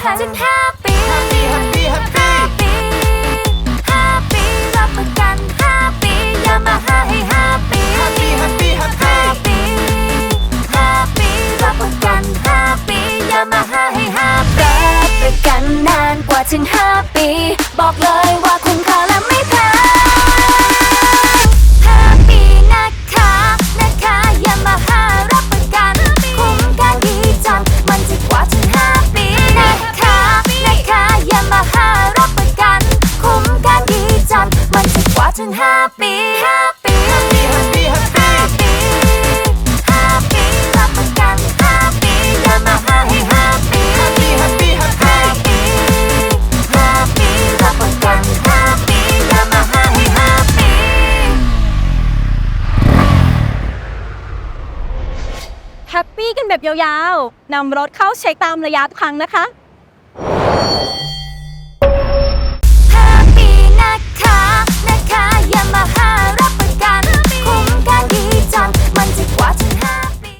พันจนแปปี้ปปี้ปปี้ปีรับประกันแฮปปี้ยามาฮ่าให้แปปี้ปปี้ปปี้ปีรับประกันแปปี้ยามาฮ่าให้แปีรับประกันนานกว่าถึง 5 ปี บอกเลยว่าคุ้มค่าและไม่แพง happy happy happy happy happy happy รับประกัน happy Yamaha ให้ happy happy happy happy happy รับประกัน happy Yamaha ให้ happy แฮปปี้กันแบบยาวๆนำรถเข้าเช็คตามระยะทางนะคะ